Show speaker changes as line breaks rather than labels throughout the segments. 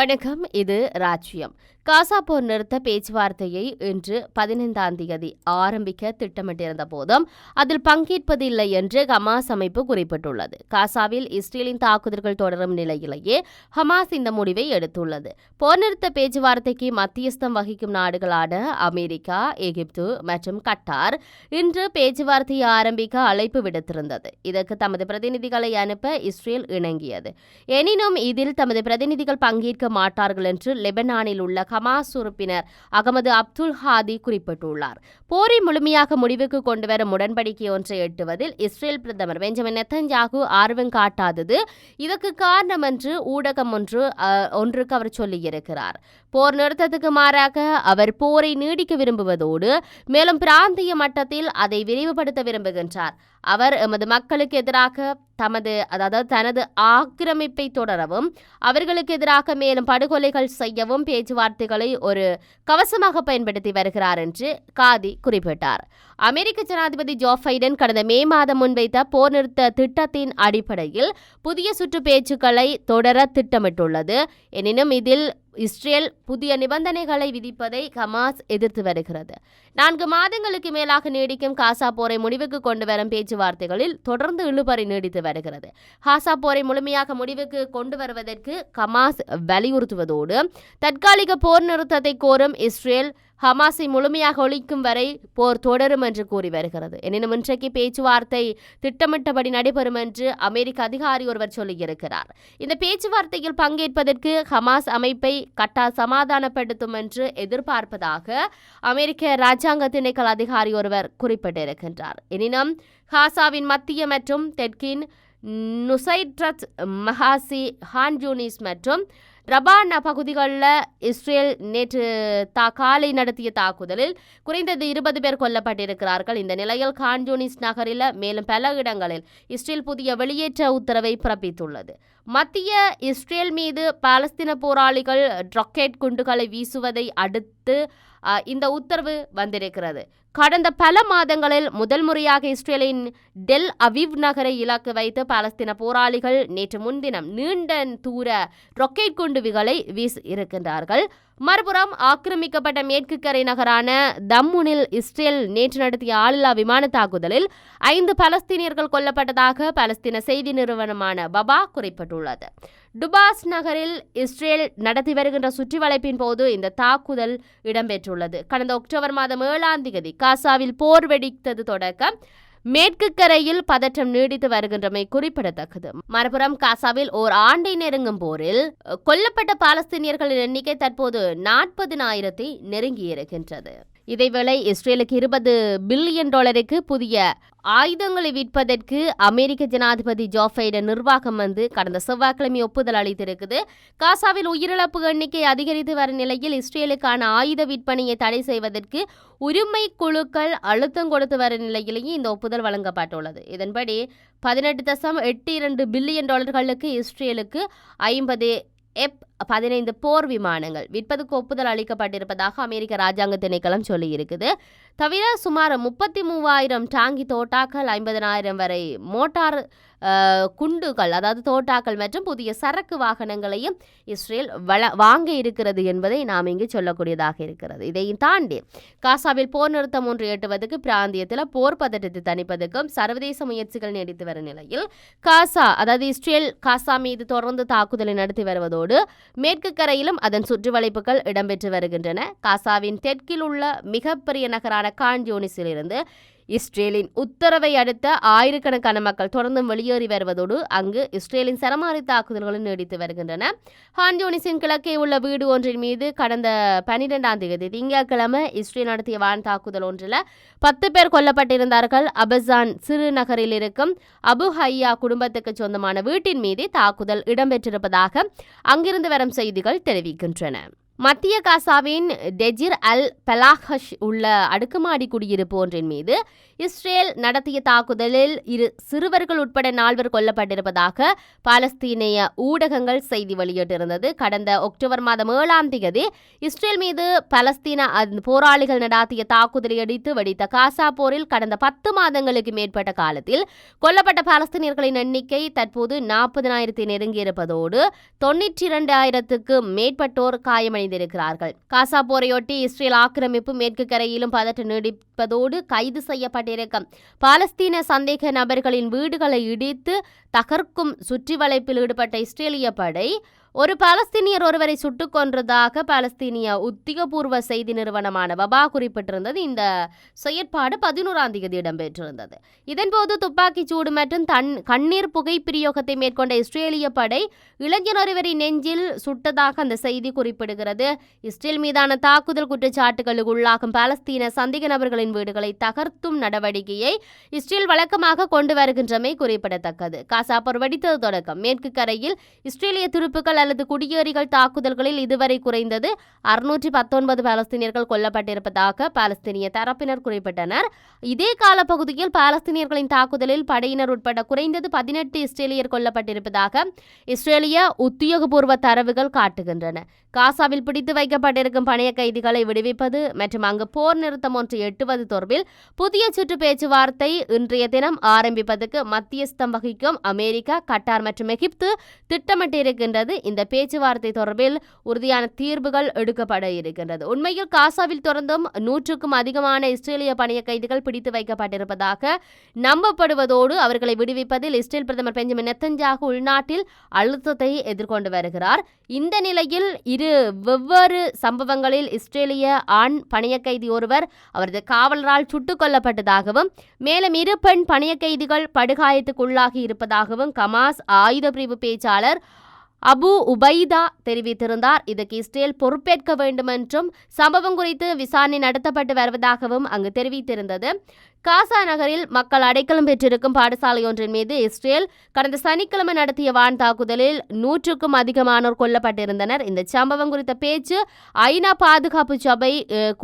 வணக்கம் இது ராஜ்யம். காசா போர் நிறுத்த பேச்சுவார்த்தையை இன்று பதினைந்தாம் தேதி ஆரம்பிக்க திட்டமிட்டிருந்த போதும் அதில் பங்கேற்பதில்லை என்று ஹமாஸ் அமைப்பு குறிப்பிட்டுள்ளது. காசாவில் இஸ்ரேலின் தாக்குதல்கள் தொடரும் நிலையிலேயே ஹமாஸ் இந்த முடிவை எடுத்துள்ளது. போர் நிறுத்த பேச்சுவார்த்தைக்கு மத்தியஸ்தம் வகிக்கும் நாடுகளான அமெரிக்கா எகிப்து மற்றும் கட்டார் இன்று பேச்சுவார்த்தையை ஆரம்பிக்க அழைப்பு விடுத்திருந்தது. இதற்கு தமது பிரதிநிதிகளை அனுப்ப இஸ்ரேல் இணங்கியது. எனினும் இதில் தமது பிரதிநிதிகள் பங்கேற்க மாட்டார்கள் என்று லெபனானில் உள்ள ஹமாஸ் உறுப்பினர் அகமது அப்துல் ஹாதி குறிப்பிட்டுள்ளார். போரை முழுமையாக முடிவுக்கு கொண்டுவரும் உடன்படிக்கை ஒன்றை எட்டுவதில் இஸ்ரேல் பிரதமர் பெஞ்சமின் நெத்தன்யாகு ஆர்வம் காட்டாதது. இதற்கு காரணம் என்று ஊடகம் ஒன்று ஒன்றுக்கு அவர் சொல்லியிருக்கிறார். போர் நிறுத்தத்துக்கு மாறாக அவர் போரை நீடிக்க விரும்புவதோடு மேலும் பிராந்திய மட்டத்தில் அதை விரிவுபடுத்த விரும்புகின்றார். அவர் எமது மக்களுக்கு எதிராக தமது அதாவது தனது ஆக்கிரமிப்பை தொடரவும் அவர்களுக்கு எதிராக மேலும் படுகொலைகள் செய்யவும் பேச்சுவார்த்தைகளை ஒரு கவசமாக பயன்படுத்தி வருகிறார் என்று காதி குறிப்பிட்டார். அமெரிக்க ஜனாதிபதி ஜோ பைடன் கடந்த மே மாதம் முன்வைத்த போர் நிறுத்த திட்டத்தின் அடிப்படையில் புதிய சுற்று பேச்சுக்களை தொடர திட்டமிட்டுள்ளது. எனினும் இதில் இஸ்ரேல் புதிய நிபந்தனைகளை விதிப்பதை ஹமாஸ் எதிர்த்து வருகிறது. நான்கு மாதங்களுக்கு மேலாக நீடிக்கும் காசா போரை முடிவுக்கு கொண்டு வரும் பேச்சுவார்த்தைகளில் தொடர்ந்து இழுபறி நீடித்து வருகிறது. காசா போரை முழுமையாக முடிவுக்கு கொண்டு வருவதற்கு ஹமாஸ் வலியுறுத்துவதோடு தற்காலிக போர் நிறுத்தத்தை கோரும் இஸ்ரேல் ஹமாஸை முழுமையாக ஒழிக்கும் வரை போர் தொடரும் என்று கூறி வருகிறது. எனினும் இன்றைக்கு பேச்சுவார்த்தை திட்டமிட்டபடி நடைபெறும் என்று அமெரிக்க அதிகாரி ஒருவர் சொல்லியிருக்கிறார். இந்த பேச்சுவார்த்தையில் பங்கேற்பதற்கு ஹமாஸ் அமைப்பை கட்டா சமாதானப்படுத்தும் என்று எதிர்பார்ப்பதாக அமெரிக்க ராஜாங்க திணைக்கள் அதிகாரி ஒருவர் குறிப்பிட்டிருக்கின்றார். எனினும் ஹாசாவின் மத்திய மற்றும் தெற்கின் நுசைட்ரத் மஹாசி ஹான்ஜூனிஸ் மற்றும் ரபானா பகுதிகளில் இஸ்ரேல் நேற்று தா காலை நடத்திய தாக்குதலில் குறைந்தது இருபது பேர் கொல்லப்பட்டிருக்கிறார்கள். இந்த நிலையில் கான்ஜூனிஸ் நகரில் மேலும் பல இடங்களில் இஸ்ரேல் புதிய வெளியேற்ற உத்தரவை பிறப்பித்துள்ளது. மத்திய இஸ்ரேல் மீது பாலஸ்தீன போராளிகள் ராக்கெட் குண்டுகளை வீசுவதை அடுத்து இந்த உத்தரவு வந்திருக்கிறது. கடந்த பல மாதங்களில் முதல் முறையாக இஸ்ரேலின் டெல் அவிவ் நகரை இலக்கு வைத்து பாலஸ்தீன போராளிகள் நேற்று முன்தினம் நீண்ட தூர ராக்கெட் குண்டுவிகளை வீசி இருக்கின்றார்கள். மறுபுறம் ஆக்கிரமிக்கப்பட்ட மேற்கு கரை நகரான தம்முனில் இஸ்ரேல் நேற்று நடத்திய ஆளில்லா விமான தாக்குதலில் ஐந்து பலஸ்தீனியர்கள் கொல்லப்பட்டதாக பலஸ்தீன செய்தி நிறுவனமான பபா குறிப்பிட்டுள்ளது. டுபாஸ் நகரில் இஸ்ரேல் நடத்தி வருகின்ற சுற்றி வளைப்பின் போது இந்த தாக்குதல் இடம்பெற்றுள்ளது. கடந்த அக்டோபர் மாதம் ஏழாம் தேதி காசாவில் போர் வெடித்தது தொடக்கம் மேற்கு கரையில் பதற்றம் நீடித்து வருகின்றமை குறிப்பிடத்தக்கது. மறுபுறம் காசாவில் ஓர் ஆண்டை நெருங்கும் போரில் கொல்லப்பட்ட பாலஸ்தீனியர்களின் எண்ணிக்கை தற்போது நாற்பதினாயிரத்தை நெருங்கியிருக்கின்றது. இதேவேளை இஸ்ரேலுக்கு இருபது பில்லியன் டாலருக்கு புதிய ஆயுதங்களை விற்பதற்கு அமெரிக்க ஜனாதிபதி ஜோ பைடன் நிர்வாகம் வந்து கடந்த செவ்வாய்க்கிழமை ஒப்புதல் அளித்திருக்குது. காசாவில் உயிரிழப்பு எண்ணிக்கை அதிகரித்து வரும் நிலையில் இஸ்ரேலுக்கான ஆயுத விற்பனையை தடை செய்வதற்கு உரிமை குழுக்கள் அழுத்தம் கொடுத்து வரும் நிலையிலேயே இந்த ஒப்புதல் வழங்கப்பட்டுள்ளது. இதன்படி பதினெட்டு தசம் எட்டு இரண்டு பில்லியன் டாலர்களுக்கு இஸ்ரேலுக்கு ஐம்பது எப் பதினைந்து போர் விமானங்கள் விற்பதுக்கு ஒப்புதல் அளிக்கப்பட்டிருப்பதாக அமெரிக்க ராஜாங்க திணைக்களம் சொல்லியிருக்குது. தவிர சுமார் முப்பத்தி மூவாயிரம் டாங்கி தோட்டாக்கள் ஐம்பதனாயிரம் வரை மோட்டார் குண்டுகள் அதாவது தோட்டாக்கள் மற்றும் புதிய சரக்கு வாகனங்களையும் இஸ்ரேல் வள வாங்க இருக்கிறது என்பதை நாம் இங்கு சொல்லக்கூடியதாக இருக்கிறது. இதையும் தாண்டி காசாவில் போர் நிறுத்தம் ஒன்று எட்டுவதற்கு பிராந்தியத்தில் போர் பதட்டத்தை தணிப்பதற்கும் சர்வதேச முயற்சிகள் நீடித்து வரும் நிலையில் காசா அதாவது இஸ்ரேல் காசா மீது தொடர்ந்து தாக்குதலை நடத்தி வருவதோடு மேற்கு கரையிலும் அதன் சுற்றுவளைப்புகள் இடம்பெற்று வருகின்றன. காசாவின் தெற்கில் உள்ள மிகப்பெரிய நகரான கான்ஜோனிஸிலிருந்து இஸ்ரேலின் உத்தரவை அடுத்த ஆயிரக்கணக்கான மக்கள் தொடர்ந்தும் வெளியேறி வருவதோடு அங்கு இஸ்ரேலின் சரமாரி தாக்குதல்களும் நீடித்து வருகின்றன. ஹான்ஜோனிஸின் கிழக்கே உள்ள வீடு ஒன்றின் மீது கடந்த பனிரெண்டாம் தேதி திங்கட்கிழமை இஸ்ரேல் நடத்திய வான் தாக்குதல் ஒன்றில் பத்து பேர் கொல்லப்பட்டிருந்தார்கள். அபசான் சிறு நகரில் இருக்கும் அபு ஹையா குடும்பத்துக்கு சொந்தமான வீட்டின் மீது தாக்குதல் இடம்பெற்றிருப்பதாக அங்கிருந்து வரும் செய்திகள் தெரிவிக்கின்றன. மத்திய காசாவின் டெஜிர் அல் பெலாஹஷ் உள்ள அடுக்குமாடி குடியிருப்பு ஒன்றின் மீது இஸ்ரேல் நடத்திய தாக்குதலில் இரு சிறுவர்கள் உட்பட நால்வர் கொல்லப்பட்டிருப்பதாக பாலஸ்தீனிய ஊடகங்கள் செய்தி வெளியிட்டிருந்தது. கடந்த அக்டோபர் மாதம் ஏழாம் தேதி இஸ்ரேல் மீது பலஸ்தீன போராளிகள் நடாத்திய தாக்குதலை அடித்து வெடித்த காசா போரில் கடந்த பத்து மாதங்களுக்கு மேற்பட்ட காலத்தில் கொல்லப்பட்ட பாலஸ்தீனியர்களின் எண்ணிக்கை தற்போது நாற்பதினாயிரத்தை நெருங்கியிருப்பதோடு தொன்னூற்றி இரண்டாயிரத்துக்கு மேற்பட்டோர் காயமடைந்திருக்கிறார்கள் காசா போரையொட்டி இஸ்ரேல் ஆக்கிரமிப்பு மேற்கு கரையிலும் பதற்றம் நீடிப்பதோடு கைது செய்யப்பட்டிருக்கும். பாலஸ்தீன சந்தேக நபர்களின் வீடுகளை இடித்து தகர்க்கும் சுற்றி வளைப்பில் ஈடுபட்ட இஸ்ரேலிய படை ஒரு பாலஸ்தீனியர் ஒருவரை சுட்டுக் கொன்றதாக பாலஸ்தீனிய உத்தியோகபூர்வ செய்தி நிறுவனமான வபா குறிப்பிட்டிருந்தது. இந்த செயற்பாடு பதினோராம் தேதி இடம்பெற்றிருந்தது. இதன்போது துப்பாக்கிச் சூடு மற்றும் தன் கண்ணீர் புகை பிரயோகத்தை மேற்கொண்ட இஸ்ரேலிய படை இளைஞர் ஒருவரின் நெஞ்சில் சுட்டதாக அந்த செய்தி குறிப்பிடுகிறது. இஸ்ரேல் மீதான தாக்குதல் குற்றச்சாட்டுகளுக்கு உள்ளாகும் பாலஸ்தீன சந்தேக நபர்களின் வீடுகளை தகர்த்தும் நடவடிக்கையை இஸ்ரேல் வழக்கமாக கொண்டு வருகின்றமை குறிப்பிடத்தக்கது. காசா போர் வெடித்தது தொடக்கம். மேற்கு கரையில் இஸ்ரேலிய அல்லது குடியேறிகள் தாக்குதல்களில் இதுவரை குறைந்தது அறுநூற்றி பத்தொன்பது பாலஸ்தீனியர்கள் கொல்லப்பட்டிருப்பதாக பாலஸ்தீனிய தரப்பினர் குறிப்பிட்டனர். இதே காலப்பகுதியில் பாலஸ்தீனியர்களின் தாக்குதலில் படையினர் உட்பட குறைந்தது பதினெட்டு இஸ்ரேலியர் கொல்லப்பட்டிருப்பதாக இஸ்ரேலிய உத்தியோகபூர்வ தரவுகள் காட்டுகின்றன. காசாவில் பிடித்து வைக்கப்பட்டிருக்கும் பணைய கைதிகளை விடுவிப்பது மற்றும் அங்கு போர் நிறுத்தம் ஒன்று எட்டுவது தொடர்பில் புதிய சுற்று பேச்சுவார்த்தை இன்றைய தினம் ஆரம்பிப்பதற்கு மத்தியஸ்தம் வகிக்கும் அமெரிக்கா கட்டார் மற்றும் எகிப்து திட்டமிட்டிருக்கின்றது. இந்த பேச்சுவார்த்தை தொடர்பில் உறுதியான தீர்வுகள் எடுக்கப்பட இருக்கின்றது. உண்மையில் காசாவில் தொடர்ந்தும் நூற்றுக்கும் அதிகமான இஸ்ரேலிய பணிய கைதிகள் பிடித்து வைக்கப்பட்டிருப்பதாக நம்பப்படுவதோடு அவர்களை விடுவிப்பதில் இஸ்ரேல் பிரதமர் பெஞ்சமின் நெத்தஞ்சாக உள்நாட்டில் அழுத்தத்தை எதிர்கொண்டு வருகிறார். இந்த நிலையில் இரு வெவ்வேறு சம்பவங்களில் இஸ்ரேலிய ஆண் பணிய கைதி ஒருவர் அவரது காவலரால் சுட்டுக் கொல்லப்பட்டதாகவும் மேலும் இரு பெண் பணிய கைதிகள் படுகாயத்துக்குள்ளாகி இருப்பதாகவும் கமாஸ் ஆயுத பிரிவு பேச்சாளர் அபு உபைதா தெரிவித்திருந்தார். இதற்கு இஸ்ரேல் பொறுப்பேற்க வேண்டும் என்றும் சம்பவம் குறித்து விசாரணை நடத்தப்பட்டு வருவதாகவும் அங்கு தெரிவித்திருந்தது. காசா நகரில் மக்கள் அடைக்கலம் பெற்றிருக்கும் பாடசாலை ஒன்றின் மீது இஸ்ரேல் கடந்த சனிக்கிழமை நடத்திய வான் தாக்குதலில் நூற்றுக்கும் அதிகமானோர் கொல்லப்பட்டிருந்தனர். இந்த சம்பவம் குறித்த பேச்சு ஐநா பாதுகாப்பு சபை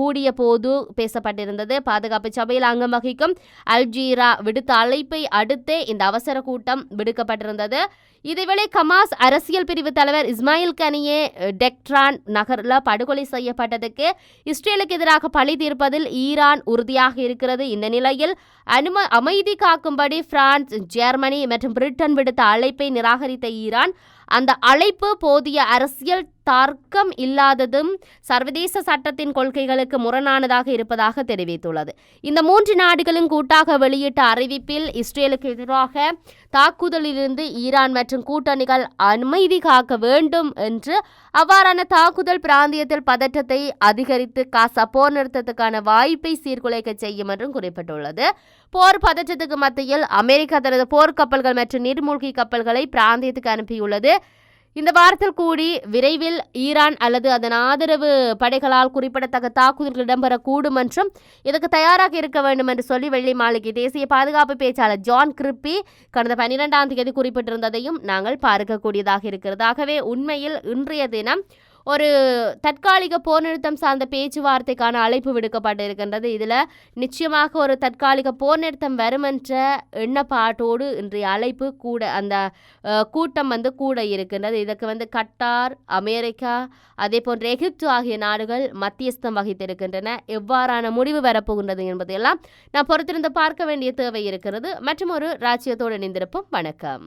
கூடிய போது பேசப்பட்டிருந்தது. பாதுகாப்பு சபையில் அங்கம் வகிக்கும் அல்ஜீரா விடுத்த அழைப்பை அடுத்தே இந்த அவசர கூட்டம் விடுக்கப்பட்டிருந்தது. இதேவேளை கமாஸ் அரசியல் பிரிவு தலைவர் இஸ்மாயில் கனியே டெக்ட்ரான் நகரில் படுகொலை செய்யப்பட்டதுக்கு இஸ்ரேலுக்கு எதிராக பழி தீர்ப்பதில் ஈரான் உறுதியாக இருக்கிறது. இந்த நிலையில் அனும அமைதி காக்கும்படி பிரான்ஸ் ஜெர்மனி மற்றும் பிரிட்டன் விடுத்த அழைப்பை நிராகரித்த ஈரான் அந்த அழைப்பு போதிய அரசியல் தர்க்கம் இல்லாததும் சர்வதேச சட்டத்தின் கொள்கைகளுக்கு முரணானதாக இருப்பதாக தெரிவித்துள்ளது. இந்த மூன்று நாடுகளும் கூட்டாக வெளியிட்ட அறிவிப்பில் இஸ்ரேலுக்கு எதிராக தாக்குதலிலிருந்து ஈரான் மற்றும் கூட்டணிகள் அமைதி காக்க வேண்டும் என்று அவ்வாறான தாக்குதல் பிராந்தியத்தில் பதற்றத்தை அதிகரித்து காசா போர் நிறுத்தத்துக்கான வாய்ப்பை சீர்குலைக்க செய்யும் என்றும் குறிப்பிட்டுள்ளது. போர் பதற்றத்துக்கு மத்தியில் அமெரிக்கா தனது போர்க்கப்பல்கள் மற்றும் நீர்மூழ்கி கப்பல்களை பிராந்தியத்துக்கு அனுப்பியுள்ளது. இந்த வாரத்தில் கூடி விரைவில் ஈரான் அல்லது அதன் ஆதரவு படைகளால் குறிப்பிடத்தக்க தாக்குதல்கள் இடம்பெறக்கூடும் என்றும் இதற்கு தயாராக இருக்க வேண்டும் என்று சொல்லி வெள்ளி மாளிகை தேசிய பாதுகாப்பு பேச்சாளர் ஜான் கிரிப்பி கடந்த பன்னிரெண்டாம் தேதி குறிப்பிட்டிருந்ததையும் நாங்கள் பார்க்கக்கூடியதாக இருக்கிறது. ஆகவே உண்மையில் இன்றைய தினம் ஒரு தற்காலிக போர் நிறுத்தம் சார்ந்த பேச்சுவார்த்தைக்கான அழைப்பு விடுக்கப்பட்டிருக்கின்றது. இதில் நிச்சயமாக ஒரு தற்காலிக போர் நிறுத்தம் வரும் என்ற எண்ணப்பாட்டோடு இன்றைய அழைப்பு கூட அந்த கூட்டம் வந்து கூட இருக்கின்றது. இதற்கு வந்து கட்டார் அமெரிக்கா அதே போன்ற எகிப்து ஆகிய நாடுகள் மத்தியஸ்தம் வகித்திருக்கின்றன. எவ்வாறான முடிவு வரப்போகின்றது என்பதையெல்லாம் நாம் பொறுத்திருந்து பார்க்க வேண்டிய தேவை இருக்கிறது. மற்றும் ஒரு ராஜ்யத்தோடு இணைந்திருப்போம். வணக்கம்.